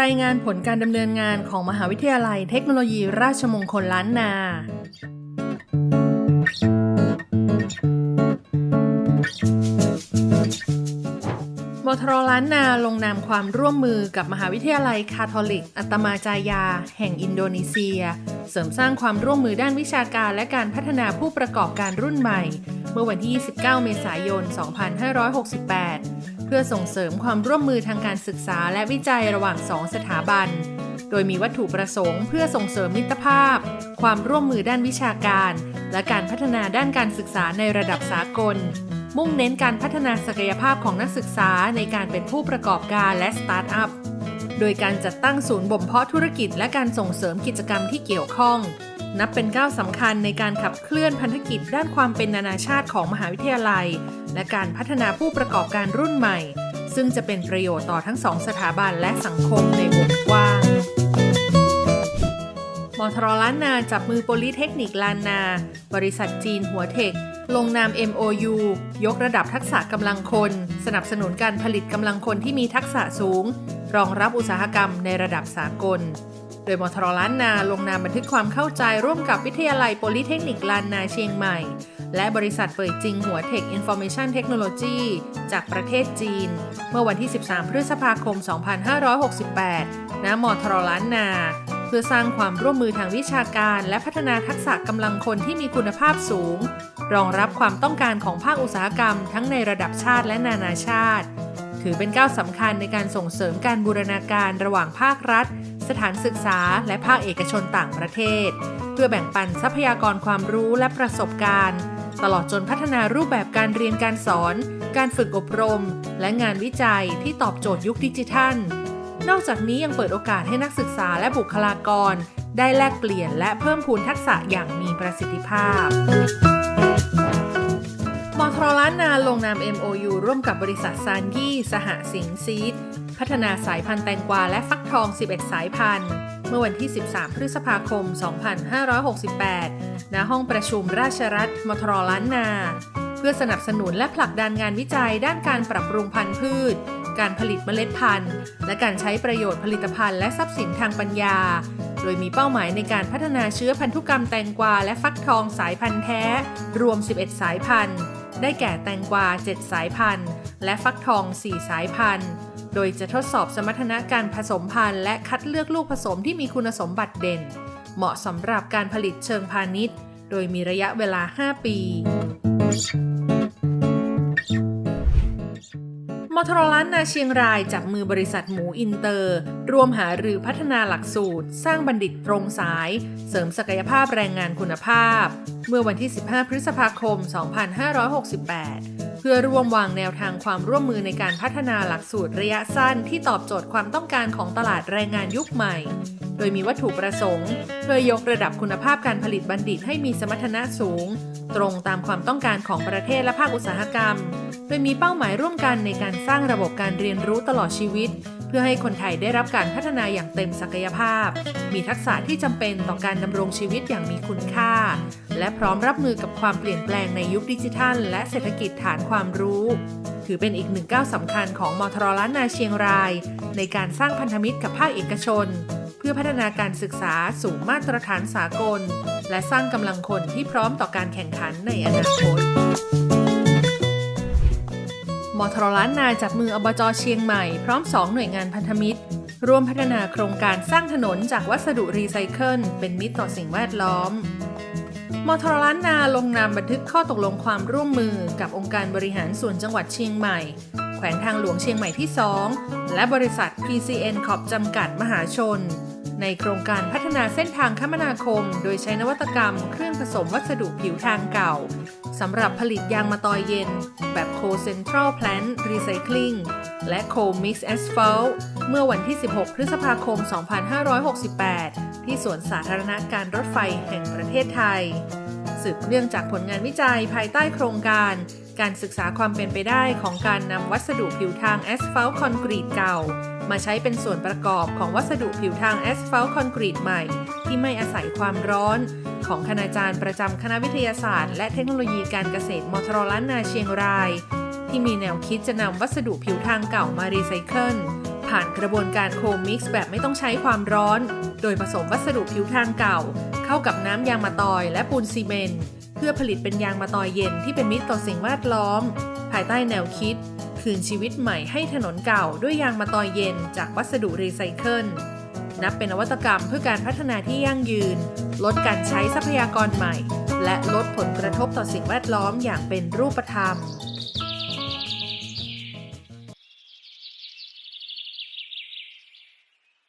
รายงานผลการดำเนินงานของมหาวิทยาลัยเทคโนโลยีราชมงคลล้านนา มทรล้านนาลงนามความร่วมมือกับมหาวิทยาลัยคาทอลิก อัตมาจายา แห่งอินโดนีเซีย เสริมสร้างความร่วมมือด้านวิชาการและการพัฒนาผู้ประกอบการรุ่นใหม่ เมื่อวันที่ 29 เมษายน 2568 พื่อส่งเสริมความร่วมมือทางการศึกษาและวิจัยระหว่างสองสถาบัน โดยมีวัตถุประสงค์เพื่อส่งเสริมมิตรภาพ ความร่วมมือด้านวิชาการ และการพัฒนาด้านการศึกษาในระดับสากล มุ่งเน้นการพัฒนาศักยภาพของนักศึกษาในการเป็นผู้ประกอบการและสตาร์ทอัพ โดยการจัดตั้งศูนย์บ่มเพาะธุรกิจและการส่งเสริมกิจกรรมที่เกี่ยวข้อง นับเป็นก้าวสำคัญในการขับเคลื่อนพันธกิจด้านความเป็นนานาชาติของมหาวิทยาลัย และการพัฒนาผู้ประกอบการรุ่นใหม่ ซึ่งจะเป็นประโยชน์ต่อทั้งสองสถาบันและสังคมในวงกว้างมทรล้านนาจับมือโพลิเทคนิคลานนา บริษัทจีนหัวเทค ลงนาม MOU ยกระดับทักษะกำลังคน สนับสนุนการผลิตกำลังคนที่มีทักษะสูง รองรับอุตสาหกรรมในระดับสากล ดยมทรล้านนาลงนามบันทึกความเข้าใจร่วมกับวิทยาลัยโพลิเทคนิคลานนาเชียงใหม่ และบริษัทเป่ยจิงหัวเทค Information Technology จากประเทศจีน เมื่อวันที่ 13 พฤษภาคม 2568 ณ มทรล้านนา เพื่อสร้างความร่วมมือทางวิชาการและพัฒนาทักษะกำลังคนที่มีคุณภาพสูง รองรับความต้องการของภาคอุตสาหกรรม ทั้งในระดับชาติและนานาชาติถือเป็นก้าวสำคัญในการส่งเสริมการบูรณาการระหว่างภาครัฐ สถานศึกษา และภาคเอกชนต่างประเทศ เพื่อแบ่งปันทรัพยากรความรู้และประสบการณ์ ตลอดจนพัฒนารูปแบบการเรียนการสอน การฝึกอบรม และงานวิจัยที่ตอบโจทย์ยุคดิจิทัล นอกจากนี้ยังเปิดโอกาสให้นักศึกษาและบุคลากร ได้แลกเปลี่ยนและเพิ่มพูนทักษะอย่างมีประสิทธิภาพ มทรล้านนาลงนาม MOU ร่วมกับบริษัทซานยี่ สหสิงซีด พัฒนาสายพันธุ์แตงกวาและฟักทอง 11 สายพันธุ์ เมื่อวันที่ 13 พฤษภาคม 2568 ณ ห้องประชุมราชรัฐมทรล้านนา เพื่อสนับสนุนและผลักดันงานวิจัยด้านการปรับปรุงพันธุ์พืช การผลิตเมล็ดพันธุ์ และการใช้ประโยชน์ผลิตภัณฑ์และทรัพย์สินทางปัญญา โดยมีเป้าหมายในการพัฒนาเชื้อพันธุกรรมแตงกวาและฟักทองสายพันธุ์แท้ รวม 11 สายพันธุ์ ได้แก่แตงกวา 7 สายพันธุ์ และฟักทอง 4 สายพันธุ์ โดยจะทดสอบสมรรถนะการผสมพันธุ์และคัดเลือกลูกผสมที่มีคุณสมบัติเด่น เหมาะสำหรับการผลิตเชิงพาณิชย์ โดยมีระยะเวลา 5 ปีม ทรล้านนาเชียงรายจับมือบริษัทหมูอินเตอร์รวมหารือพัฒนาหลักสูตร สร้างบัณฑิตตรงสาย เสริมศักยภาพแรงงานคุณภาพ เมื่อวันที่ 15 พฤษภาคม 2568 เพื่อร่วมวางแนวทางความร่วมมือในการพัฒนาหลักสูตรระยะสั้นที่ตอบโจทย์ความต้องการของตลาดแรงงานยุคใหม่ โดยมีวัตถุประสงค์ เพื่อยกระดับคุณภาพการผลิตบัณฑิตให้มีสมรรถนะสูง ตรงตามความต้องการของประเทศและภาคอุตสาหกรรม โดยมีเป้าหมายร่วมกันในการสร้างระบบการเรียนรู้ตลอดชีวิต เพื่อให้คนไทยได้รับการพัฒนาอย่างเต็มศักยภาพ มีทักษะที่จำเป็นต่อการดำรงชีวิตอย่างมีคุณค่า และพร้อมรับมือกับความเปลี่ยนแปลงในยุคดิจิทัล และเศรษฐกิจฐานความรู้ถือเป็นอีกหนึ่งก้าวสำคัญของมทรล้านนาเชียงราย ในการสร้างพันธมิตรกับภาคเอกชน พื่อพัฒนาการศึกษาสู่มาตรฐานสากล และสร้างกำลังคนที่พร้อมต่อการแข่งขันในอนาคตมทรล้านนาจับมืออบจเชียงใหม่พร้อม 2 หน่วยงานพันธมิตร ร่วมพัฒนาโครงการสร้างถนนจากวัสดุรีไซเคิลเป็นมิตรต่อสิ่งแวดล้อมมทรล้านนาลงนามบันทึกข้อตกลงความร่วมมือกับองค์การบริหารส่วนจังหวัดเชียงใหม่ แขวงทางหลวงเชียงใหม่ที่ 2 และบริษัท PCN ขอบจำกัดมหาชน ในโครงการพัฒนาเส้นทางคมนาคม โดยใช้นวัตกรรม เครื่องผสมวัสดุผิวทางเก่าสำหรับผลิตยางมะตอยเย็น แบบ Co Central Plant Recycling และ Co Mix Asphalt เมื่อวันที่ 16 พฤษภาคม 2568 ที่สวนสาธารณะการรถไฟแห่งประเทศไทย สืบเนื่องจากผลงานวิจัยภายใต้โครงการ การศึกษาความเป็นไปได้ของการนำวัสดุผิวทางแอสฟัลต์คอนกรีตเก่า มาใช้เป็นส่วนประกอบของวัสดุผิวทางแอสฟัลต์คอนกรีตใหม่ ที่ไม่อาศัยความร้อน ของคณาจารย์ประจำคณะวิทยาศาสตร์ และเทคโนโลยีการเกษตรมอทรล้านนาเชียงราย ที่มีแนวคิดจะนำวัสดุผิวทางเก่ามารีไซเคิลผ่านกระบวนการโคมิกซ์แบบไม่ต้องใช้ความร้อน โดยผสมวัสดุผิวทางเก่า เข้ากับน้ำยางมะตอยและปูนซีเมนต์เพื่อผลิตเป็นยางมะตอยเย็นที่เป็นมิตรต่อสิ่งแวดล้อม ภายใต้แนวคิด คืนชีวิตใหม่ให้ถนนเก่าด้วยยางมะตอยเย็นจากวัสดุรีไซเคิล นับเป็นนวัตกรรมเพื่อการพัฒนาที่ยั่งยืน ลดการใช้ทรัพยากรใหม่ และลดผลกระทบต่อสิ่งแวดล้อมอย่างเป็นรูปธรรม